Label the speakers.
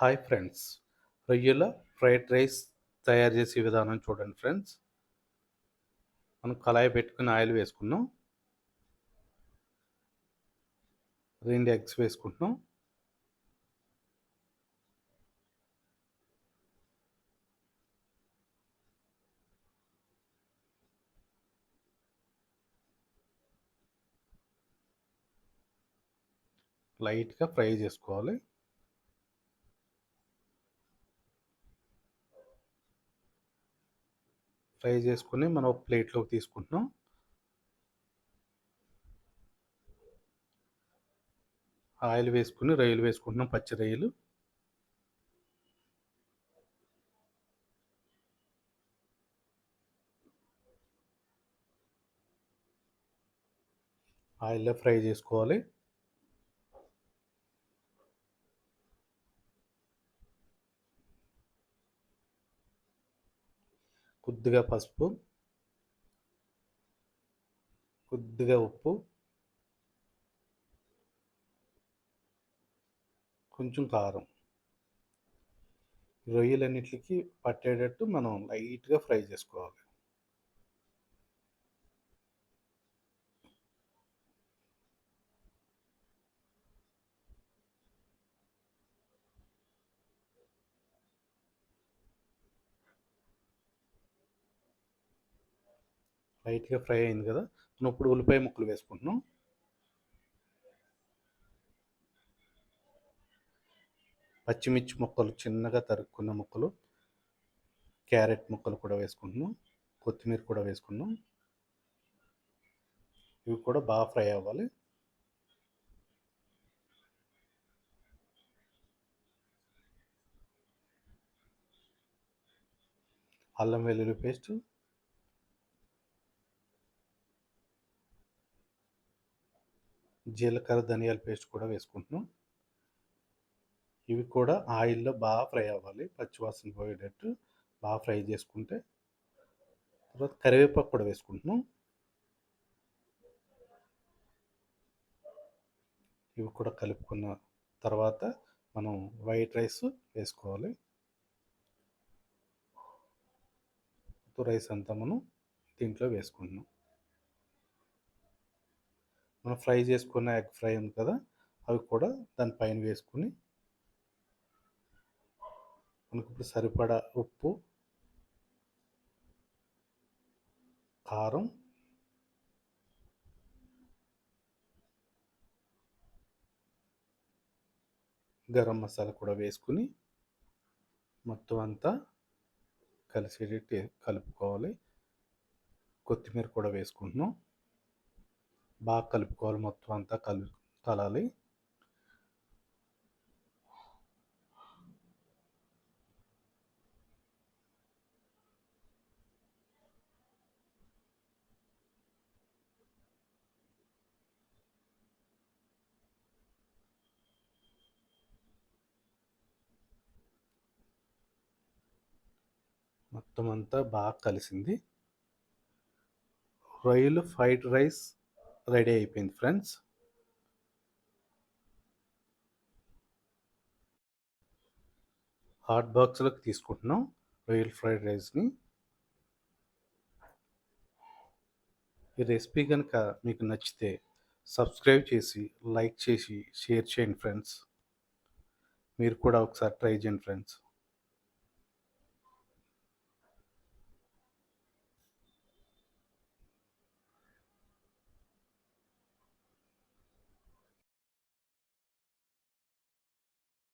Speaker 1: Hi friends. రొయ్యల fried rice తయారు చేసే విధానం చూడండి ఫ్రెండ్స్. మనం కళాయి పెట్టుకుని ఆయిల్ వేసుకున్నాం. రెండు ఎగ్స్ వేసుకుంటున్నాం. లైట్గా ఫ్రై చేసుకోవాలి. ఫ్రై చేసుకుని మనం ఒక ప్లేట్లోకి తీసుకుంటున్నాం. ఆయిల్ వేసుకుని రొయ్యలు వేసుకుంటున్నాం పచ్చి రొయ్యలు. ఆయిల్లో ఫ్రై చేసుకోవాలి. కొద్దిగా పసుపు కొద్దిగా ఉప్పు కొంచెం కారం. రొయ్యలన్నిటికి పట్టేటట్టు మనం లైట్గా ఫ్రై చేసుకోవాలి. లైట్గా ఫ్రై అయింది కదా మనం ఇప్పుడు ఉల్లిపాయ ముక్కలు వేసుకుంటున్నాం. పచ్చిమిర్చి ముక్కలు చిన్నగా తరుక్కున్న ముక్కలు క్యారెట్ ముక్కలు కూడా వేసుకుంటున్నాం కొత్తిమీర కూడా వేసుకున్నాం ఇవి కూడా బాగా ఫ్రై అవ్వాలి. అల్లం వెల్లుల్లి పేస్ట్ జీలకర్ర ధనియాల పేస్ట్ కూడా వేసుకుంటున్నాం. ఇవి కూడా ఆయిల్లో బాగా ఫ్రై అవ్వాలి. పచ్చివాసన పోయేటట్టు బాగా ఫ్రై చేసుకుంటే. తర్వాత కరివేపాకు కూడా వేసుకుంటున్నాం. ఇవి కూడా కలుపుకున్న తర్వాత మనం వైట్ రైస్ వేసుకోవాలి. రైస్ అంతా మనం దీంట్లో వేసుకుంటున్నాం. మనం ఫ్రై చేసుకున్న ఎగ్ ఫ్రై ఉంది కదా అవి కూడా దానిపైన వేసుకుని మనకు ఇప్పుడు సరిపడా ఉప్పు కారం గరం మసాలా కూడా వేసుకుని మొత్తం అంతా కలిసేటట్టు కలుపుకోవాలి. కొత్తిమీర కూడా వేసుకుంటున్నాం. బాగా కలుపుకోవాలి మొత్తం అంతా కలు కలాలి. మొత్తం అంతా బాగా కలిసింది. రొయ్యలు ఫ్రైడ్ రైస్ రెడీ అయిపోయింది ఫ్రెండ్స్. హాట్ బాక్స్లోకి తీసుకుంటున్నాం రొయ్యల్ ఫ్రైడ్ రైస్ని. ఈ రెసిపీ కనుక మీకు నచ్చితే సబ్స్క్రైబ్ చేసి లైక్ చేసి షేర్ చేయండి ఫ్రెండ్స్. మీరు కూడా ఒకసారి ట్రై చేయండి ఫ్రెండ్స్.